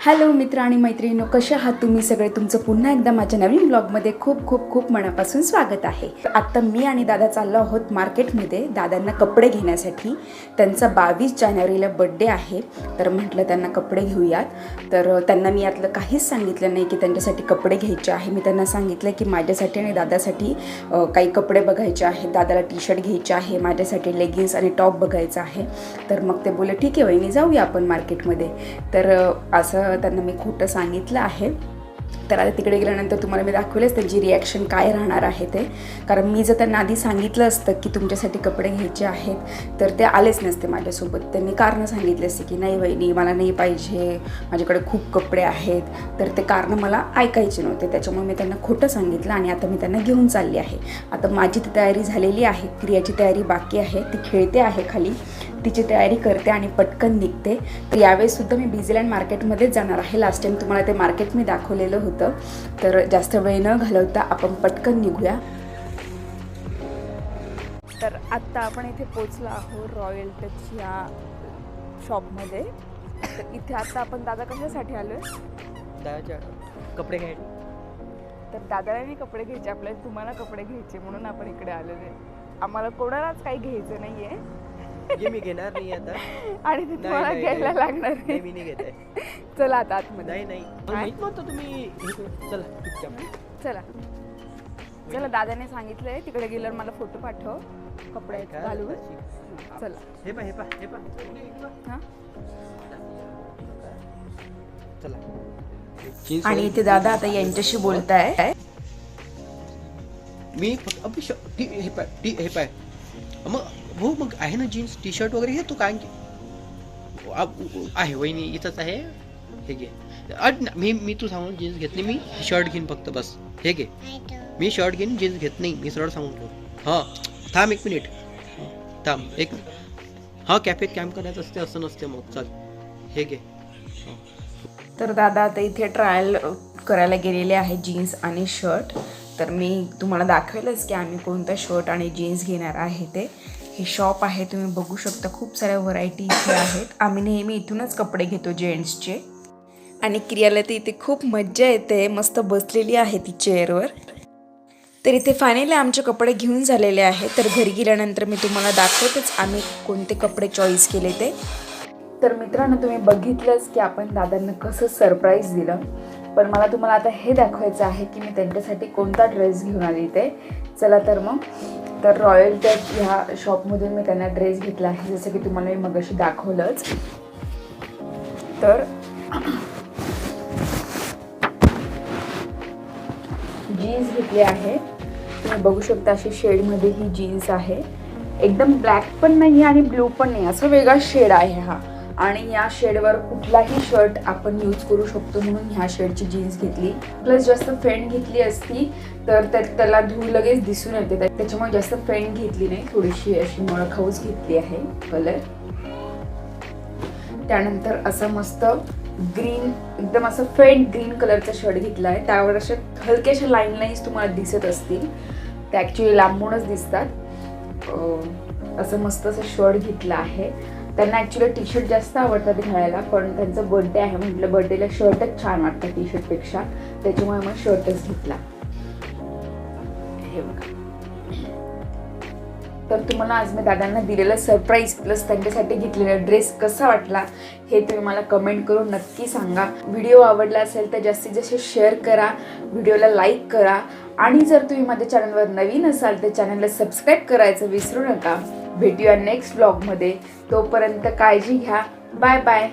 Hello मित्र आणि मैत्रिणीनो कसे आहात तुम्ही सगळे? तुमचं पुन्हा एकदा माझ्या नवीन ब्लॉगमध्ये खूप खूप खूप मनापासून स्वागत आहे. आत्ता मी आणि दादा चाललो आहोत मार्केटमध्ये दादांना कपडे घेण्यासाठी. त्यांचा बावीस जानेवारीला बड्डे आहे तर म्हटलं त्यांना कपडे घेऊयात. तर त्यांना मी यातलं काहीच सांगितलं नाही की त्यांच्यासाठी कपडे घ्यायचे आहे. मी त्यांना सांगितलं की माझ्यासाठी आणि दादासाठी काही कपडे बघायचे आहेत. दादाला टी शर्ट घ्यायचे आहे माझ्यासाठी लेगिन्स आणि टॉप बघायचं आहे. तर मग ते बोलले ठीक आहे वहिनी जाऊया आपण मार्केटमध्ये तर असं त्यांना मी खोटं सांगितलं आहे. तर आता तिकडे गेल्यानंतर तुम्हाला मी दाखवलेच त्यांची रिॲक्शन काय राहणार आहे ते. कारण मी जर त्यांना आधी सांगितलं असतं की तुमच्यासाठी कपडे घ्यायचे आहेत तर ते आलेच नसते माझ्यासोबत. त्यांनी कारणं सांगितले असते की नाही वहिनी मला नाही पाहिजे. माझ्याकडे खूप कपडे आहेत. तर ते कारणं मला ऐकायचे नव्हते. त्याच्यामुळे मी त्यांना खोटं सांगितलं आणि आता मी त्यांना घेऊन चालली आहे. आता माझी ती तयारी झालेली आहे. क्रियाची तयारी बाकी आहे. ती खेळते आहे खाली. तिची तयारी करते आणि पटकन निघते. तर यावेळेस सुद्धा मी बिझीलँड मार्केटमध्येच जाणार आहे. लास्ट टाइम तुम्हाला ते मार्केट मी दाखवलेलं होतं. तर जास्त वेळ न घालवता आपण पटकन निघूया. तर आत्ता आपण इथे पोचलो आहोत रॉयल टच या शॉपमध्ये तर इथे आता आपण दादा कशासाठी आलो आहे कपडे घ्यायचे. तर दादाने कपडे घ्यायचे आपल्याला तुम्हाला कपडे घ्यायचे म्हणून आपण इकडे आलेलो आहे. आम्हाला कोणालाच काही घ्यायचं नाही आहे जे मी घेणार नाही आता. आणि ते नाही, तुम्हाला नाही, घ्यायला नाही. लागणार नाही आहे मी नाही घेत आहे. चला आता आतमध्ये. नाही नाही. मला काय? माहीत नव्हतं तुम्ही हे करू. चला चुपचाप. चला. चला दादाने सांगितलंय तिकडे गेल्यावर मला फोटो पाठव. कपडे काय? घालून. चला. हे पा हे पा हे पा हा? चला. आणि इथे दादा आता यांच्याशी बोलताय. मी फक्त हे पाय टी हे पाय मग हो मग आहे ना जीन्स टी शर्ट वगैरे घेतो काय आहे वहिनी इथंच आहे. हे घे. ना, मी मी तू सांगून जीन्स घेतली मी शर्ट घेईन फक्त बस. हे घे. मी शर्ट घेईन जीन्स घेत नाही मी सरळ सांगून ठेवतो. हां थांब एक मिनिट. थांब एक हां कॅफेत कॅम्प करायचं असते असं नसते मग चल. हे घे. तर दादा आता इथे ट्रायल करायला गेलेले आहे जीन्स आणि शर्ट. तर मी तुम्हाला दाखवेलच की आम्ही कोणतं शर्ट आणि जीन्स घेणार आहे ते. हे शॉप आहे तुम्ही बघू शकता. खूप साऱ्या व्हरायटी इथे आहेत. आम्ही नेहमी इथूनच कपडे घेतो जेंट्सचे आणि क्रियाला तर इथे खूप मज्जा येते. मस्त बसलेली आहे ती चेअरवर तर इथे फायनली आमचे कपडे घेऊन झालेले आहे तर घरी गेल्यानंतर मी तुम्हाला दाखवतेच आम्ही कोणते कपडे चॉईस केले ते. तर मित्रांनो तुम्ही बघितलंच की आपण दादांना कसं सरप्राईज दिलं. पण मला तुम्हाला आता हे दाखवायचं आहे की मी त्यांच्यासाठी कोणता ड्रेस घेऊन आली ते चला तर मग. तर रॉयल टच ह्या शॉपमधून मी त्यांना ड्रेस घेतला आहे जसं की तुम्हाला मी मगाशी दाखवलंच. तर जीन्स घेतली आहे. तुम्ही बघू शकता अशी शेडमध्ये ही जीन्स आहे. एकदम ब्लॅक पण नाही आणि ब्लू पण नाही असा वेगळा शेड आहे हा. आणि या शेडवर कुठलाही शर्ट आपण यूज करू शकतो म्हणून ह्या शेडची जीन्स घेतली. प्लस जास्त फेंट घेतली असती तर त्याला धूळ लगेच दिसून येते. त्याच्यामुळे जास्त फेंट घेतली नाही. थोडीशी अशी मळखाऊच घेतली आहे कलर त्यानंतर असं मस्त ग्रीन एकदम असं फेंट ग्रीन कलरचा शर्ट घेतला आहे. त्यावर अशा हलक्याशा लाईन लाईन्स तुम्हाला दिसत असतील. त्या ॲक्च्युली लांबूनच दिसतात. असं मस्त असं शर्ट घेतला आहे. त्यांना ॲक्च्युली टी शर्ट जास्त आवडतात घालायला पण त्यांचं बर्थडे आहे म्हटलं बर्थडेला शर्टच छान वाटतं टी शर्टपेक्षा त्याच्यामुळे मग शर्टच घेतला. हे बघा. तर तुम्हाला आज मी दादांना दिलेलं सरप्राईज प्लस त्यांच्यासाठी घेतलेला ड्रेस कसा वाटला हे तुम्ही मला कमेंट करून नक्की सांगा. व्हिडिओ आवडला असेल तर जास्तीत जास्त शेअर करा व्हिडिओला लाईक करा. आणि जर तुम्ही माझ्या चॅनलवर नवीन असाल तर चॅनलला सबस्क्राईब करायचं विसरू नका. भेटूया नेक्स्ट ब्लॉगमध्ये तोपर्यंत काळजी घ्या. Bye bye